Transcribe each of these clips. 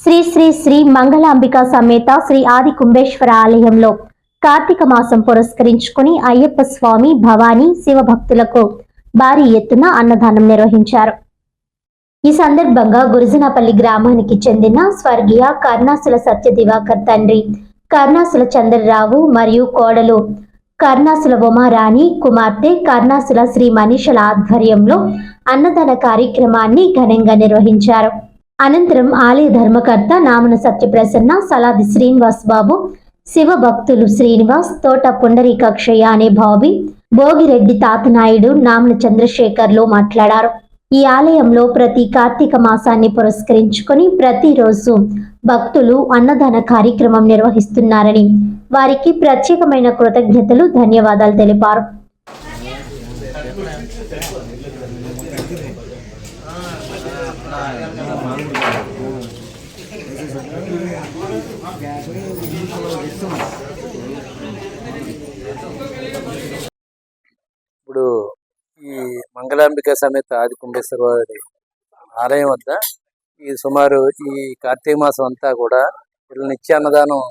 శ్రీ శ్రీ శ్రీ మంగళాంబిక సమేత శ్రీ ఆది కుంభేశ్వర ఆలయంలో కార్తీక మాసం పురస్కరించుకుని అయ్యప్ప స్వామి భవానీ శివభక్తులకు భారీ ఎత్తున అన్నదానం నిర్వహించారు. ఈ సందర్భంగా గురుజనపల్లి గ్రామానికి చెందిన స్వర్గీయ కర్ణాసుల సత్య దివాకర్ తండ్రి కర్ణాసుల చంద్రరావు మరియు కోడలు కర్ణాసుల ఉమారాణి కుమార్తె కర్ణాసుల శ్రీ మనీషల ఆధ్వర్యంలో అన్నదాన కార్యక్రమాన్ని ఘనంగా నిర్వహించారు. అనంతరం ఆలయ ధర్మకర్త నామన సత్యప్రసన్న సలాది శ్రీనివాస్ బాబు శివ భక్తులు శ్రీనివాస్ తోట పుండరీకాక్షయ్య అనే భావి భోగిరెడ్డి తాతనాయుడు నామన చంద్రశేఖర్లు మాట్లాడారు. ఈ ఆలయంలో ప్రతి కార్తీక మాసాన్ని పురస్కరించుకొని ప్రతిరోజు భక్తులు అన్నదాన కార్యక్రమం నిర్వహిస్తున్నారని వారికి ప్రత్యేకమైన కృతజ్ఞతలు ధన్యవాదాలు తెలిపారు. ఇప్పుడు ఈ మంగళాంబిక సమేత ఆది కుంభేశ్వర వారి ఆలయం వద్ద ఈ సుమారు ఈ కార్తీక మాసం అంతా కూడా వీళ్ళు నిత్య అన్నదానం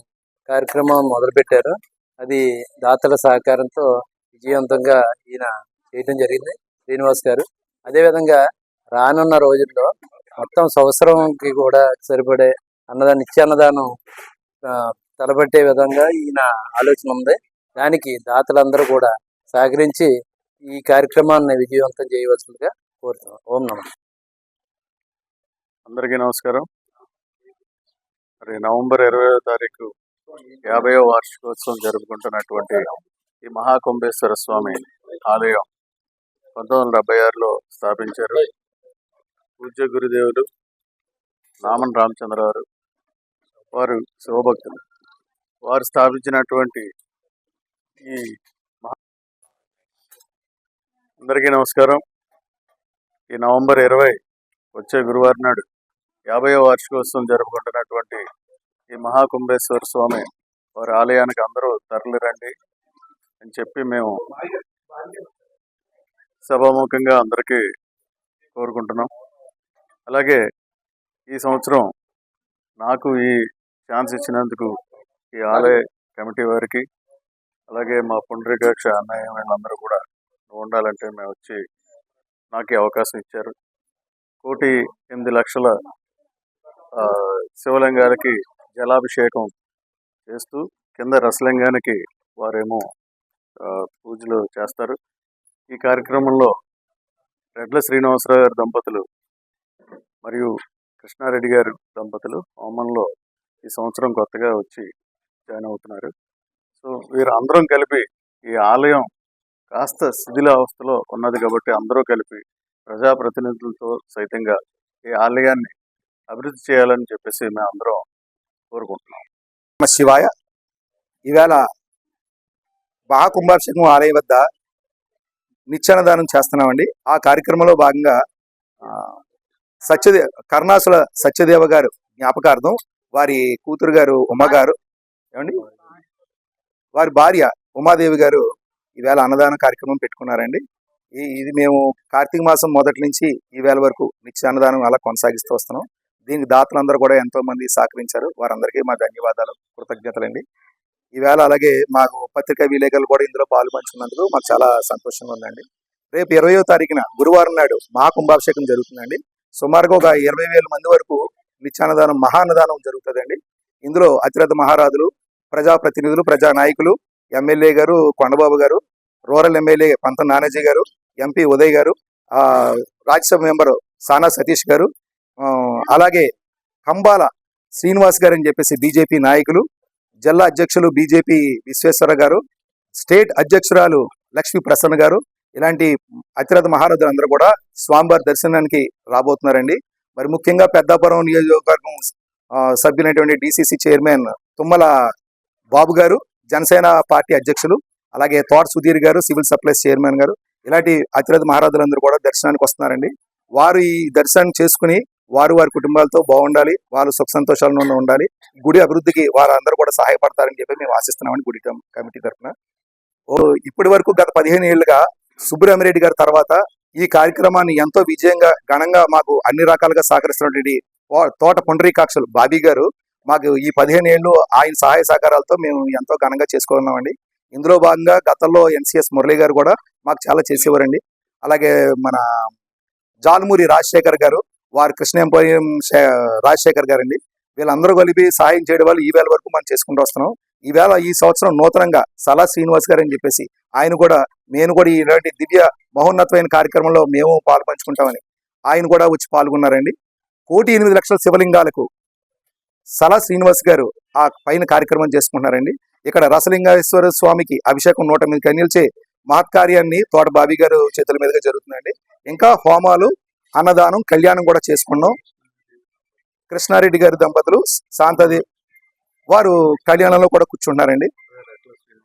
కార్యక్రమం మొదలుపెట్టారు. అది దాతల సహకారంతో విజయవంతంగా ఈయన చేయడం జరిగింది శ్రీనివాస్ గారు. అదేవిధంగా రానున్న రోజుల్లో మొత్తం సంవత్సరంకి కూడా సరిపడే అన్నదానం నిత్య అన్నదానం తలబట్టే తలపెట్టే విధంగా ఈయన ఆలోచన ఉంది. దానికి దాతలందరూ కూడా సహకరించి ఈ కార్యక్రమాన్ని విజయవంతం చేయవలసిందిగా కోరుతున్నాం. ఓం నమ. అందరికీ నమస్కారం. మరి నవంబర్ ఇరవయో తారీఖు యాభైవ వార్షికోత్సవం జరుపుకుంటున్నటువంటి ఈ మహాకుంభేశ్వర స్వామి ఆలయం పంతొమ్మిది వందల డెబ్బై ఆరులో స్థాపించారు పూజ్య గురుదేవులు నామన్ రామచంద్ర గారు వారు శివభక్తులు. వారు స్థాపించినటువంటి ఈ మహా అందరికీ నమస్కారం. ఈ నవంబర్ ఇరవై వచ్చే గురువారం నాడు యాభైవ వార్షికోత్సవం జరుపుకుంటున్నటువంటి ఈ మహాకుంభేశ్వర స్వామి వారి ఆలయానికి అందరూ తరలి రండి అని చెప్పి మేము సభాముఖంగా అందరికీ కోరుకుంటున్నాం. అలాగే ఈ సంవత్సరం నాకు ఈ ఛాన్స్ ఇచ్చినందుకు ఈ ఆలయ కమిటీ వారికి అలాగే మా పుండరీకాక్ష అన్నయ్య వీళ్ళందరూ కూడా ఉండాలంటే మేము వచ్చి నాకు అవకాశం ఇచ్చారు. కోటి ఎనిమిది లక్షల శివలింగానికి శివలింగాలకి జలాభిషేకం చేస్తూ కింద రసలింగానికి వారేమో పూజలు చేస్తారు. ఈ కార్యక్రమంలో రెడ్ల శ్రీనివాసరావు గారి దంపతులు మరియు కృష్ణారెడ్డి గారు దంపతులు హోమంలో ఈ సంవత్సరం కొత్తగా వచ్చి జాయిన్ అవుతున్నారు. సో వీరు అందరం కలిపి ఈ ఆలయం కాస్త శిథిలావస్థలో ఉన్నది కాబట్టి అందరూ కలిపి ప్రజాప్రతినిధులతో సైతంగా ఈ ఆలయాన్ని అభివృద్ధి చేయాలని చెప్పేసి మేము అందరం కోరుకుంటున్నాం. శివాయ. ఈవేళ మహాకుంభాభిషేకం ఆలయం వద్ద నిత్యాన్నదానం చేస్తున్నామండి. ఆ కార్యక్రమంలో భాగంగా సత్యదే కరుణాసుల సత్యదేవ గారు జ్ఞాపకార్థం వారి కూతురు గారు ఉమ గారు ఏమండి? వారి భార్య ఉమాదేవి గారు ఈవేళ అన్నదాన కార్యక్రమం పెట్టుకున్నారండి. ఇది మేము కార్తీక మాసం మొదటి నుంచి ఈవేళ వరకు నిత్య అన్నదానం అలా కొనసాగిస్తూ వస్తున్నాం. దీనికి దాతలందరూ కూడా ఎంతో మంది సహకరించారు. వారందరికీ మా ధన్యవాదాలు. కృతజ్ఞతలండి. ఈవేళ అలాగే మాకు పత్రికా విలేకరులు కూడా ఇందులో పాల్పంచుకున్నందుకు మాకు చాలా సంతోషంగా ఉందండి. రేపు ఇరవయో తారీఖున గురువారం నాడు మహాకుంభాభిషేకం జరుగుతుందండి. సుమారుగా ఒక ఇరవై వేల మంది వరకు నిత్యాన్నదానం మహాన్నదానం జరుగుతుందండి. ఇందులో అతిరథ మహారాజులు ప్రజాప్రతినిధులు ప్రజా నాయకులు ఎమ్మెల్యే గారు కొండబాబు గారు రూరల్ ఎమ్మెల్యే పంత నానాజీ గారు ఎంపీ ఉదయ్ గారు ఆ రాజ్యసభ మెంబరు సానా సతీష్ గారు అలాగే కంబాల శ్రీనివాస్ గారు అని చెప్పేసి బీజేపీ నాయకులు జిల్లా అధ్యక్షులు బీజేపీ విశ్వేశ్వర గారు స్టేట్ అధ్యక్షురాలు లక్ష్మీ ప్రసన్న గారు ఇలాంటి అతిరథ మహారథులు అందరూ కూడా స్వామివారి దర్శనానికి రాబోతున్నారండి. మరి ముఖ్యంగా పెద్దాపురం నియోజకవర్గం సభ్యులైనటువంటి DCC chairman Tummala Babu garu Janasena party అధ్యక్షులు అలాగే తోట సుధీర్ గారు సివిల్ సప్లైస్ చైర్మన్ గారు ఇలాంటి అతిరథ మహారాజులందరూ కూడా దర్శనానికి వస్తున్నారండి. వారు ఈ దర్శనం చేసుకుని వారు వారి కుటుంబాలతో బాగుండాలి వాళ్ళు సుఖ సంతోషాలను ఉండాలి. గుడి అభివృద్ధికి వారందరూ కూడా సహాయపడతారని చెప్పి మేము ఆశిస్తున్నామని గుడి కమిటీ తరఫున. ఓ ఇప్పటి వరకు గత పదిహేను ఏళ్ళుగా సుబ్రహ్మరెడ్డి గారి తర్వాత ఈ కార్యక్రమాన్ని ఎంతో విజయంగా ఘనంగా మాకు అన్ని రకాలుగా సహకరిస్తున్నటువంటి తోట పుండరీకాక్షలు బాబీ గారు మాకు ఈ పదిహేను ఏళ్ళు ఆయన సహాయ సహకారాలతో మేము ఎంతో ఘనంగా చేసుకున్నామండి. ఇందులో భాగంగా గతంలో ఎన్సిఎస్ మురళి గారు కూడా మాకు చాలా చేసేవారండి. అలాగే మన జాలమూరి రాజశేఖర్ గారు వారు కృష్ణంపోయం రాజశేఖర్ గారండి. వీళ్ళందరూ కలిపి సహాయం చేయడం వల్ల ఈ వేళ వరకు మనం చేసుకుంటూ వస్తున్నాం. ఈవేళ ఈ సంవత్సరం నూతనంగా సలా శ్రీనివాస్ గారు అని చెప్పేసి ఆయన కూడా నేను కూడా ఇలాంటి దివ్య మహోన్నతమైన కార్యక్రమంలో మేము పాల్పంచుకుంటామని ఆయన కూడా వచ్చి పాల్గొన్నారండి. కోటి ఎనిమిది లక్షల శివలింగాలకు సలా శ్రీనివాస్ గారు ఆ పైన కార్యక్రమం చేసుకుంటున్నారండి. ఇక్కడ రసలింగేశ్వర స్వామికి అభిషేకం నూట ఎనిమిది కన్యలచే మహత్కార్యాన్ని తోట బాబీ గారు చేతుల మీదుగా జరుగుతుందండి. ఇంకా హోమాలు అన్నదానం కళ్యాణం కూడా చేసుకున్నాం. కృష్ణారెడ్డి గారి దంపతులు శాంతది వారు కళ్యాణంలో కూడా కూర్చుంటున్నారండి